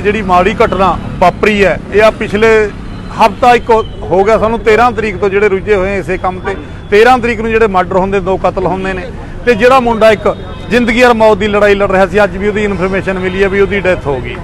ਜਿਹੜੀ ਮਾੜੀ ਘਟਨਾ ਵਾਪਰੀ ਹੈ, ਇਹ ਆ ਪਿਛਲੇ ਹਫਤਾ ਇੱਕ ਹੋ ਗਿਆ ਸਾਨੂੰ 13 ਤਰੀਕ ਤੋਂ ਜਿਹੜੇ ਰੁੱਝੇ ਹੋਏ ਇਸੇ ਕੰਮ ਤੇ। 13 ਤਰੀਕ ਨੂੰ ਜਿਹੜੇ ਮਰਡਰ ਹੁੰਦੇ, ਦੋ ਕਤਲ ਹੁੰਦੇ ਨੇ। ਤੇ ਜਿਹੜਾ ਮੁੰਡਾ ਇੱਕ ਜ਼ਿੰਦਗੀ ਔਰ ਮੌਤ ਦੀ ਲੜਾਈ ਲੜ ਰਿਹਾ ਸੀ, ਅੱਜ ਵੀ ਉਹਦੀ ਇਨਫੋਰਮੇਸ਼ਨ ਮਿਲੀ ਹੈ ਵੀ ਉਹਦੀ ਡੈਥ ਹੋ ਗਈ।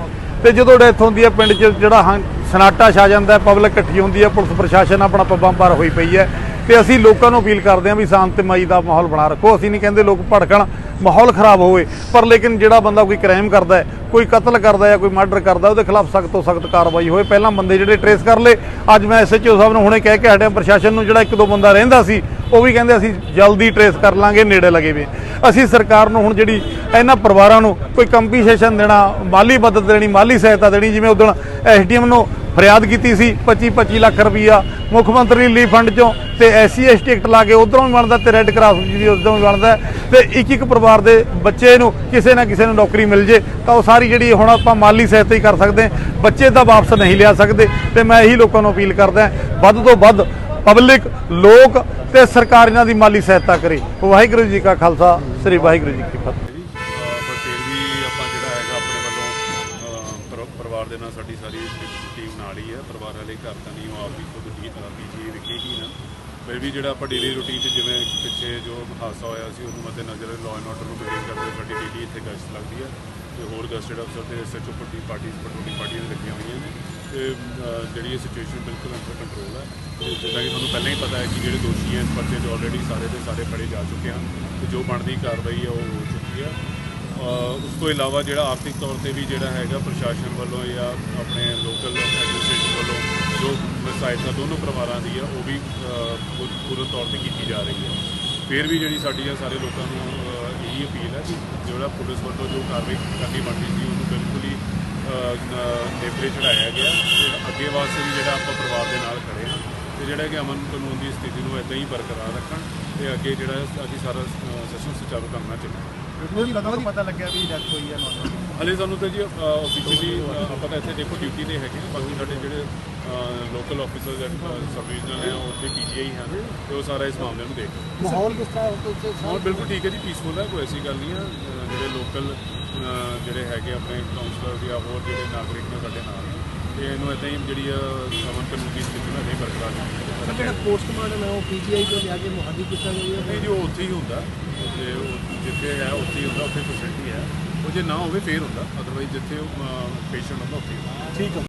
ਤੇ ਜਦੋਂ ਡੈਥ ਹੁੰਦੀ ਹੈ, ਪਿੰਡ 'ਚ ਜਿਹੜਾ ਹਾਂ, ਸਨਾਟਾ ਛਾ ਜਾਂਦਾ ਪਬਲਿਕ ਇਕੱਠੀ ਹੁੰਦੀ ਹੈ, ਪੁਲਿਸ ਪ੍ਰਸ਼ਾਸਨ ਆਪਣਾ ਪੱਬਾਂ ਪਰ ਹੋਈ ਪਈ ਹੈ। ਤੇ ਅਸੀਂ ਲੋਕਾਂ ਨੂੰ ਅਪੀਲ ਕਰਦੇ ਹਾਂ ਵੀ ਸ਼ਾਂਤਮਈ ਦਾ ਮਾਹੌਲ ਬਣਾ ਰੱਖੋ। ਅਸੀਂ ਨਹੀਂ ਕਹਿੰਦੇ ਲੋਕ ਭੜਕਣ, ਮਾਹੌਲ ਖਰਾਬ ਹੋਵੇ, ਪਰ ਲੇਕਿਨ ਜਿਹੜਾ ਬੰਦਾ ਕੋਈ ਕ੍ਰਾਈਮ ਕਰਦਾ ਹੈ, ਕੋਈ ਕਤਲ ਕਰਦਾ ਹੈ ਕੋਈ ਮਰਡਰ ਕਰਦਾ, ਉਹਦੇ ਖਿਲਾਫ ਸਖਤ ਤੋਂ ਸਖਤ ਕਾਰਵਾਈ ਹੋਵੇ। ਪਹਿਲਾਂ ਬੰਦੇ ਜਿਹੜੇ ਟਰੇਸ ਕਰ ਲਏ, ਅੱਜ ਮੈਂ ਐਸਐਚਓ ਸਾਹਿਬ ਨੂੰ ਹੁਣੇ ਕਹਿ ਕੇ ਹਟਿਆ, ਪ੍ਰਸ਼ਾਸਨ ਨੂੰ ਜਿਹੜਾ ਇੱਕ ਦੋ ਬੰਦਾ ਰਹਿੰਦਾ ਸੀ, ਉਹ ਵੀ ਕਹਿੰਦੇ ਅਸੀਂ ਜਲਦੀ ਟਰੇਸ ਕਰ ਲਾਂਗੇ, ਨੇੜੇ ਲੱਗੇ ਵੇ। ਅਸੀਂ ਸਰਕਾਰ ਨੂੰ ਹੁਣ ਜਿਹੜੀ ਇਹਨਾਂ ਪਰਿਵਾਰਾਂ ਨੂੰ ਕੋਈ ਕੰਪਨਸੇਸ਼ਨ ਦੇਣਾ, ਮਾਲੀ ਮਦਦ ਦੇਣੀ, ਮਾਲੀ ਸਹਾਇਤਾ ਦੇਣੀ, ਜਿਵੇਂ ਉਦੋਂ ਐਸਡੀਐਮ ਨੂੰ ਫਰਿਆਦ ਕੀਤੀ ਸੀ 25 25 ਲੱਖ ਰੁਪਈਆ ਮੁੱਖ ਮੰਤਰੀ ਰਿਲੀਫ ਫੰਡ ਚੋਂ ਤੇ ਐਸਸੀ ਐਸਟੀ ਟਿਕਟ ਲਾ ਕੇ ਉਧਰੋਂ ਵੀ ਬਣਦਾ ਤੇ ਰੈੱਡ ਕਰਾਸ ਜੀ ਉਧਰੋਂ ਵੀ ਬਣਦਾ ਹੈ। ਤੇ ਇੱਕ ਇੱਕ ਪਰਿਵਾਰ ਦੇ ਬੱਚੇ ਨੂੰ ਕਿਸੇ ਨਾ ਕਿਸੇ ਨੂੰ ਨੌਕਰੀ ਮਿਲ ਜੇ ਤਾਂ ਉਹ ਸਾਰੀ ਜਿਹੜੀ ਹੁਣ ਆਪਾਂ ਮਾਲੀ ਸਹਾਇਤਾ ਹੀ ਕਰ ਸਕਦੇ ਬੱਚੇ ਤਾਂ ਵਾਪਸ ਨਹੀਂ ਲਿਆ ਸਕਦੇ ਤੇ ਮੈਂ ਇਹੀ ਲੋਕਾਂ ਨੂੰ ਅਪੀਲ ਕਰਦਾ ਵੱਧ ਤੋਂ ਵੱਧ ਪਬਲਿਕ, ਲੋਕ ਤੇ ਸਰਕਾਰ ਇਹਨਾਂ ਦੀ ਮਾਲੀ ਸਹਾਇਤਾ ਕਰੇ। ਵਾਹਿਗੁਰੂ ਜੀ ਕਾ ਖਾਲਸਾ, ਸ੍ਰੀ ਵਾਹਿਗੁਰੂ ਜੀ ਕੀ ਫਤਿਹ ਜੀ ਅਹ ਪਰ ਫਿਰ ਵੀ ਆਪਾਂ ਜਿਹੜਾ ਹੈਗਾ ਆਪਣੇ ਵੱਲੋਂ ਅਹ ਪਰ- ਪਰਿਵਾਰ ਦੇ ਨਾਲ ਸਾਡੀ ਸਾਰੀ ਟੀਮ ਨਾਲ ਹੀ ਹੈ। ਪਰਿਵਾਰ ਵਾਲੇ ਘਰ ਤਾਂ ਨਹੀਂ, ਉਹ ਆਪ ਵੀ ਖੁਦ ਦੀ ਪੀਜੀ ਵਿਖੇਗੀ ਨਾ। ਫਿਰ ਵੀ ਜਿਹੜਾ ਆਪਾਂ ਡੇਲੀ ਰੂਟੀਨ 'ਚ ਜਿਵੇਂ ਪਿੱਛੇ ਜੋ ਹਾਦਸਾ ਹੋਇਆ ਸੀ, ਉਹਨੂੰ ਮੱਦੇ ਨਜ਼ਰ ਲਾਅ ਐਂਡ ਆਰਡਰ ਨੂੰ ਮੇਨਟੇਨ ਕਰਦੇ ਸਾਡੀ ਡੇਲੀ ਇੱਥੇ ਗਸ਼ਤ ਲੱਗਦੀ ਹੈ। ਤੇ ਹੋਰ ਗਸਟਡ ਅਫਸਰ ਤੇ ਐਸਐਚਓ ਪੱਟੀ ਪਾਰਟੀਆਂ ਪੈਟਰੋਲਿੰਗ ਪਾਰਟੀਆਂ ਲੱਗੀਆਂ ਹੋਈਆਂ ਨੇ। ਤੇ ਜਿਹੜੀ ਇਹ ਸਿਚੁਏਸ਼ਨ ਬਿਲਕੁਲ ਅੰਡਰ ਕੰਟਰੋਲ ਹੈ। ਤੇ ਜਿੱਦਾਂ ਕਿ ਤੁਹਾਨੂੰ ਪਹਿਲਾਂ ਹੀ ਪਤਾ ਹੈ ਕਿ ਜਿਹੜੇ ਦੋਸ਼ੀ ਹੈ, ਇਸ ਪਰਚੇ 'ਚ ਆਲਰੇਡੀ ਸਾਰੇ ਦੇ ਸਾਰੇ ਫੜੇ ਜਾ ਚੁੱਕੇ ਹਨ। ਤੇ ਜੋ ਬਣਦੀ ਕਾਰਵਾਈ ਹੈ, ਉਹ ਹੋ ਚੁੱਕੀ ਹੈ। ਉਸ ਤੋਂ ਇਲਾਵਾ ਜਿਹੜਾ ਆਰਥਿਕ ਤੌਰ ਤੇ ਵੀ ਜਿਹੜਾ ਹੈਗਾ ਪ੍ਰਸ਼ਾਸਨ ਵੱਲੋਂ ਜਾਂ ਆਪਣੇ ਲੋਕਲ ਐਡਮਿਨਿਸਟ੍ਰੇਸ਼ਨ ਵੱਲੋਂ ਜੋ ਸਹਾਇਤਾ ਦੋਨੋਂ ਪਰਿਵਾਰਾਂ ਦੀ ਆ ਉਹ ਵੀ ਅਹ, ਪੂਰਨ ਤੌਰ ਤੇ ਕੀਤੀ ਜਾ ਰਹੀ ਹੈ ਫਿਰ ਵੀ ਜਿਹੜੀ ਸਾਡੀ ਆ ਸਾਰੇ ਲੋਕਾਂ ਨੂੰ ਇਹੀ ਅਪੀਲ ਹੈ ਕਿ ਜਿਹੜਾ ਪੁਲਿਸ ਵੱਲੋਂ ਜੋ ਕਾਰਵਾਈ ਕਰਨੀ ਬਣਦੀ ਸੀ ਉਹਨੂੰ ਬਿਲਕੁਲ ਹੀ ਨੇਪਰੇ ਚੜਾਇਆ ਗਿਆ। ਤੇ ਅੱਗੇ ਵਾਸਤੇ ਵੀ ਜਿਹੜਾ ਆਪਾਂ ਪਰਿਵਾਰ ਦੇ ਨਾਲ ਖੜੇ ਹਾਂ ਤੇ ਜਿਹੜਾ ਕਿ ਅਮਨ ਕਾਨੂੰਨ ਦੀ ਸਥਿਤੀ ਨੂੰ ਇਦਾਂ ਹੀ ਬਰਕਰਾਰ ਰੱਖਣ ਤੇ ਅੱਗੇ ਜਿਹੜਾ ਅਸੀਂ ਸਾਰਾ ਸੈਸ਼ਨ ਸੁਚਾਰੂ ਕਰਨਾ ਨਾਲ ਚੱਲੇ ਉਹਦੀ ਕਦੋਂ ਪਤਾ ਲੱਗਿਆ ਵੀ ਡੈਥ ਹੋਈ ਹੈ ਨੌਜਵਾਨ ਹਲੇ ਸਾਨੂੰ ਤਾਂ ਜੀ ਆਫੀਸ਼ੀਅਲੀ ਆਪਾਂ ਤਾਂ ਇੱਥੇ ਦੇਖੋ ਡਿਊਟੀ ਤੇ ਹੈਗੇ ਹਾਂ। ਬਾਕੀ ਸਾਡੇ ਜਿਹੜੇ local officers and sub regional ਹੈ ਉਹ ਉੱਥੇ ਪੀਜੀਆਈ ਹਨ ਤੇ ਉਹ ਸਾਰਾ ਇਸ ਮਾਮਲੇ ਨੂੰ ਦੇਖ ਨੇ। ਮਾਹੌਲ ਕਿਸ ਤਰ੍ਹਾਂ ਉੱਥੇ ਮਾਹੌਲ ਬਿਲਕੁਲ ਠੀਕ ਹੈ ਜੀ ਪੀਸਫੁਲ ਹੈ ਕੋਈ ਐਸੀ ਗੱਲ ਨਹੀਂ ਹੈ ਅਹ, ਜਿਹੜੇ ਲੋਕਲ ਜਿਹੜੇ ਹੈਗੇ ਆਪਣੇ ਕਾਉਂਸਲਰ ਜਾਂ ਹੋਰ ਜਿਹੜੇ ਨਾਗਰਿਕ ਨੇ ਸਾਡੇ ਨਾਲ ਨੇ ਤੇ ਇਹਨੂੰ ਇਦਾਂ ਹੀ ਜਿਹੜੀ ਅਮਨ ਕਾਨੂੰਨ ਦੀ ਸਥਿਤੀ ਨੂੰ ਨਹੀਂ ਬਰਕਰਾਰ ਜਿਹੜਾ ਪੋਸਟਮਾਰਟਮ ਹੈ ਉਹ ਪੀਜੀਆਈ ਤੋਂ ਲਿਆ ਕੇ ਮੁਹਾਦੀ ਕੀਤਾ ਗਿਆ ਨਹੀਂ ਜੀ ਉੱਥੇ ਹੀ ਹੁੰਦਾ। ਤੇ ਉਹ ਜਿੱਥੇ ਹੈ ਉੱਥੇ ਹੀ ਹੁੰਦਾ ਉੱਥੇ ਫੈਸਿਲਿਟੀ ਹੈ। ਉਹ ਜੇ ਨਾ ਹੋਵੇ ਫੇਰ ਹੁੰਦਾ। ਅਦਰਵਾਈਜ਼ ਜਿੱਥੇ ਪੇਸ਼ੈਂਟ ਹੁੰਦਾ ਉੱਥੇ ਹੀ ਹੁੰਦਾ। ਠੀਕ ਹੈ।